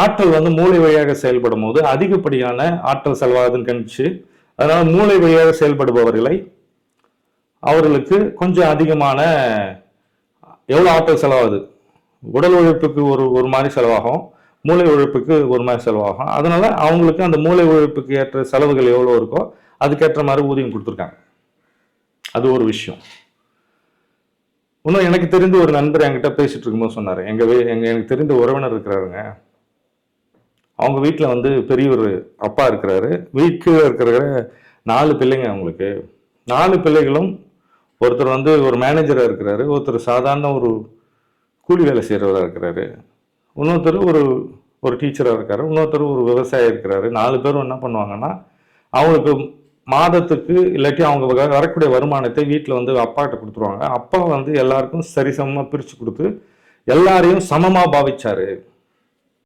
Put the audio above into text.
ஆற்றல் வந்து மூளை வழியாக செயல்படும் போது அதிகப்படியான ஆற்றல் செலவாகுதுன்னு கணிச்சு அதனால மூளை வழியாக செயல்படுபவர்களை அவர்களுக்கு கொஞ்சம் அதிகமான எவ்வளோ ஆற்றல் செலவாகுது? உடல் உழைப்புக்கு ஒரு ஒரு மாதிரி செலவாகும் மூளை உழைப்புக்கு ஒரு மாதிரி செலவாகும். அதனால அவங்களுக்கு அந்த மூளை உழைப்புக்கு ஏற்ற செலவுகள் எவ்வளோ இருக்கோ அதுக்கேற்ற மாதிரி ஊதியம் கொடுத்துருக்காங்க. அது ஒரு விஷயம். இன்னும் எனக்கு தெரிந்த ஒரு நண்பர் என்கிட்ட பேசிட்டு இருக்கும்போது சொன்னார். எங்கள் எங்கள் எனக்கு தெரிந்த உறவினர் இருக்கிறாருங்க. அவங்க வீட்டில் வந்து பெரிய ஒரு அப்பா இருக்கிறாரு. வீட்டில் இருக்கிற நாலு பிள்ளைங்க அவங்களுக்கு. நாலு பிள்ளைகளும் ஒருத்தர் வந்து ஒரு மேனேஜராக இருக்கிறாரு. ஒருத்தர் சாதாரண ஒரு கூலி வேலை செய்கிறவராக இருக்கிறாரு. இன்னொருத்தர் ஒரு ஒரு டீச்சராக இருக்காரு. இன்னொருத்தர் ஒரு விவசாயி இருக்கிறாரு. நாலு பேரும் என்ன பண்ணுவாங்கன்னா அவங்களுக்கு மாதத்துக்கு இல்லாட்டி அவங்க வ- வரக்கூடிய வருமானத்தை வீட்டில் வந்து அப்பாட்ட கொடுத்துருவாங்க. அப்பா வந்து எல்லாருக்கும் சரிசமமாக பிரித்து கொடுத்து எல்லாரையும் சமமாக பாவிச்சாரு.